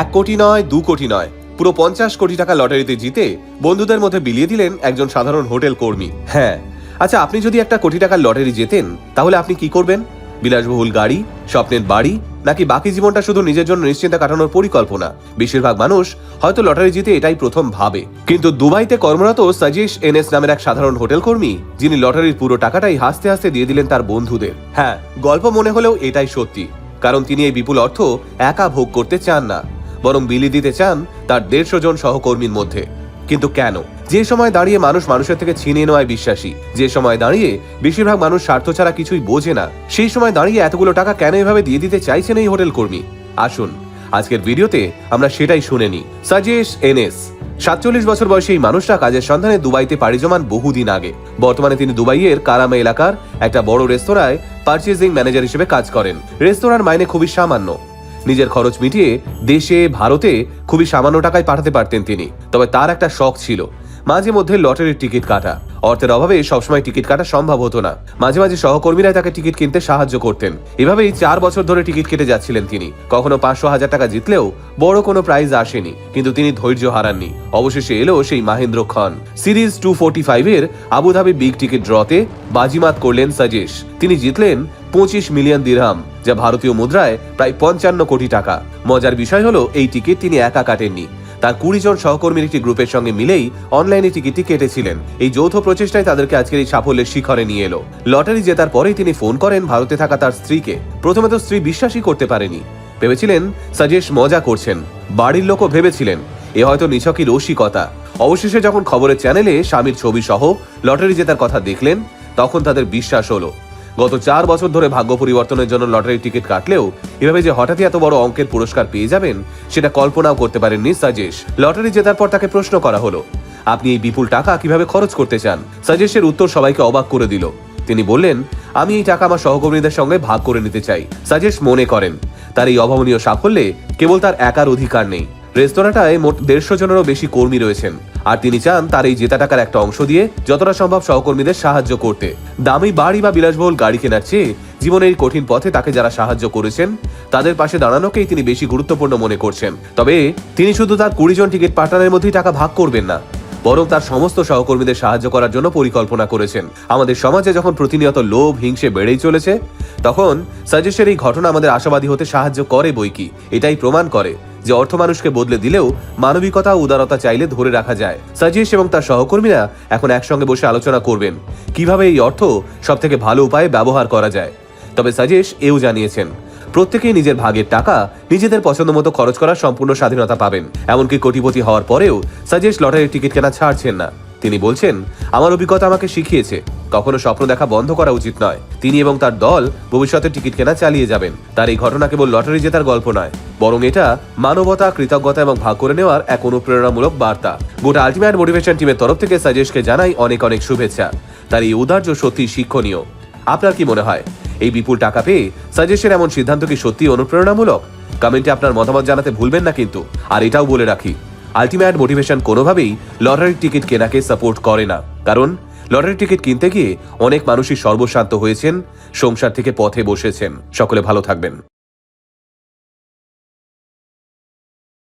এক কোটি নয়, দু কোটি নয়। পুরো পঞ্চাশ কোটি টাকা লটারিতে জিতে বন্ধুদের মধ্যে বিলিয়ে দিলেন একজন সাধারণ হোটেল কর্মী। হ্যাঁ। আচ্ছা আপনি যদি একটা কোটি টাকার লটারি জেতেন, তাহলে আপনি কি করবেন? বিলাসবহুল গাড়ি, স্বপ্নের বাড়ি, নাকি বাকি জীবনটা শুধু নিজের জন্য নিশ্চিন্তে কাটানোর পরিকল্পনা? বেশিরভাগ মানুষ হয়তো লটারি জিতে এটাই প্রথম ভাবে। কিন্তু দুবাইতে কর্মরত সাজিশ এনএস নামের এক সাধারণ হোটেল কর্মী, যিনি লটারির পুরো টাকাটাই হাসতে হাসতে দিয়ে দিলেন তার বন্ধুদের। হ্যাঁ গল্প মনে হলেও এটাই সত্যি। কারণ তিনি এই বিপুল অর্থ একা ভোগ করতে চান না। বরং বিলি দিতে চান তার দেড়শো জন সহকর্মীর মধ্যে। কিন্তু কেন? যে সময় দাঁড়িয়ে মানুষ মানুষের থেকে ছিনিয়ে নেওয়ায় বিশ্বাসী, যে সময় দাঁড়িয়ে বেশিরভাগ মানুষ স্বার্থ ছাড়া কিছুই বোঝে না, সেই সময় দাঁড়িয়ে এতগুলো টাকা কেন এভাবে দিয়ে দিতে চাইছেন এই হোটেল কর্মী? আসুন, আজকের ভিডিওতে আমরা সেটাই শুনে নি সাজেশ এনএস। সাতচল্লিশ বছর বয়সী এই মানুষটা কাজের সন্ধানে দুবাইতে পাড়ি জমান বহুদিন আগে। বর্তমানে তিনি দুবাইয়ের কারামা এলাকার একটা বড় রেস্তোরাঁয় পার্চেজিং ম্যানেজার হিসেবে কাজ করেন। রেস্তোরাঁর মাইনে খুবই সামান্য। নিজের খরচ মিটিয়ে দেশে, ভারতে খুবই সামান্য টাকায় পাঠাতে পারতেন তিনি। তবে তার একটা শখ ছিল, মাঝে মধ্যে লটারির টিকিট কাটা। অর্থের অভাবে সবসময় টিকিট কাটা সম্ভব হতো না। মাঝে মাঝে সহকর্মীরাই তাকে টিকিট কিনতে সাহায্য করতেন। এভাবেই চার বছর ধরে টিকিট কেটে যাচ্ছিলেন তিনি। কখনো পাঁচশো হাজার টাকা জিতলেও বড় কোনো প্রাইজ আসেনি, কিন্তু তিনি ধৈর্য হারাননি। অবশেষে এলো সেই মাহেন্দ্র খান। সিরিজ টু ফোর্টি ফাইভের আবুধাবি বিগ টিকিট ড্রতে বাজিমাত করলেন সাজেশ। তিনি জিতলেন পঁচিশ মিলিয়ন দিরহাম। যা ভারতীয় মুদ্রায় প্রায় পঞ্চান্ন কোটি টাকা। মজার বিষয় হলো, এই টিকিট তিনি একা কাটেননি। তার কুড়ি জন সহকর্মীর একটি গ্রুপের সঙ্গে মিলেই অনলাইনে টিকিটটি কেটেছিলেন। এই যৌথ প্রচেষ্টায় তাদেরকে আজকের এই সাফল্যের শিখরে নিয়ে এলো। লটারি জেতার পরেই তিনি ফোন করেন ভারতে থাকা তার স্ত্রীকে। প্রথমে তো স্ত্রী বিশ্বাসই করতে পারেনি। ভেবেছিলেন, সাজেশ মজা করছেন। বাড়ির লোকও ভেবেছিলেন, এ হয়তো নিছকই রসিকতা। অবশেষে যখন খবরের চ্যানেলে স্বামীর ছবি সহ লটারি জেতার কথা দেখলেন, তখন তাদের বিশ্বাস হলো। গত চার বছর ধরে ভাগ্য পরিবর্তনের জন্য লটারি টিকিট কাটলেও এভাবে যে হঠাৎই এত বড় অঙ্কের পুরস্কার পেয়ে যাবেন, সেটা কল্পনাও করতে পারেননি সাজেশ। লটারি জেতার পর তাকে প্রশ্ন করা হলো, আপনি এই বিপুল টাকা কীভাবে খরচ করতে চান? সাজেশের উত্তর সবাইকে অবাক করে দিল। তিনি বললেন, আমি এই টাকা আমার সহকর্মীদের সঙ্গে ভাগ করে নিতে চাই। সাজেশ মনে করেন, তার এই অভাবনীয় সাফল্যে কেবল তার একার অধিকার নেই। রেস্তোরাঁটায় মোট দেড়শো জনেরও বেশি কর্মী রয়েছেন। আর তিনি চান তার এই জেতা টাকার একটা অংশ দিয়ে যতটা সম্ভব সহকর্মীদের সাহায্য করতে। দামি বাড়ি বা বিলাসবহুল গাড়ি কেনার চেয়ে জীবনের এই কঠিন পথে তাকে যারা সাহায্য করেছেন, তাদের পাশে দাঁড়ানোকেই তিনি বেশি গুরুত্বপূর্ণ মনে করছেন। তবে তিনি শুধু তার কুড়ি জন টিকিট পার্টনারের মধ্যেই টাকা ভাগ করবেন না, বরং তার সমস্ত সহকর্মীদের সাহায্য করার জন্য পরিকল্পনা করেছেন। আমাদের সমাজে যখন প্রতিনিয়ত লোভ, হিংসে বেড়েই চলেছে, তখন সাজেশের এই ঘটনা আমাদের আশাবাদী হতে সাহায্য করে বই কি, এটাই প্রমাণ করে। যে অর্থ মানুষকে বদলে দিলেও মানবিকতা উদারতা চাইলে ধরে রাখা যায়। সাজেশ এবং তার সহকর্মীরা এখন একসঙ্গে বসে আলোচনা করবেন। কীভাবে এই অর্থ সব থেকে ভালো উপায়ে ব্যবহার করা যায়? তবে সাজেশ এও জানিয়েছেন, প্রত্যেকেই নিজের ভাগের টাকা নিজেদের পছন্দ মতো খরচ করার সম্পূর্ণ স্বাধীনতা পাবেন। এমনকি কোটিপতি হওয়ার পরেও সাজেশ লটারির টিকিট কেনা ছাড়ছেন না। তিনি বলছেন, আমার অভিজ্ঞতা আমাকে শিখিয়েছে। কখনো স্বপ্ন দেখা বন্ধ করা উচিত নয়। তিনি এবং তার দল ভবিষ্যতে টিকিট কেনা চালিয়ে যাবেন। তার এই ঘটনা কেবল লটারি জেতার গল্প নয়, বরং এটা মানবতা, কৃতজ্ঞতা এবং ভাগ করে নেওয়ার এক অনুপ্রেরণামূলক বার্তা। গোটা আলটিমেট মোটিভেশন টিমের তরফ থেকে সাজেশকে জানাই অনেক অনেক শুভেচ্ছা। তার এই উদার্য সত্যি শিক্ষণীয়। আপনার কি মনে হয়? এই বিপুল টাকা পেয়ে সাজেশের এমন সিদ্ধান্ত কি সত্যি অনুপ্রেরণামূলক? কমেন্টে আপনার মতামত জানাতে ভুলবেন না কিন্তু। আর এটাও বলে রাখি আলটিমেট মোটিভেশন কোনোভাবেই লটারির টিকিট কেনাকে সাপোর্ট করে না। কারণ, লটারির টিকিট কিনতে গিয়ে অনেক মানুষই সর্বশান্ত হয়েছেন সংসার থেকে পথে বসেছেন। সকলে ভালো থাকবেন।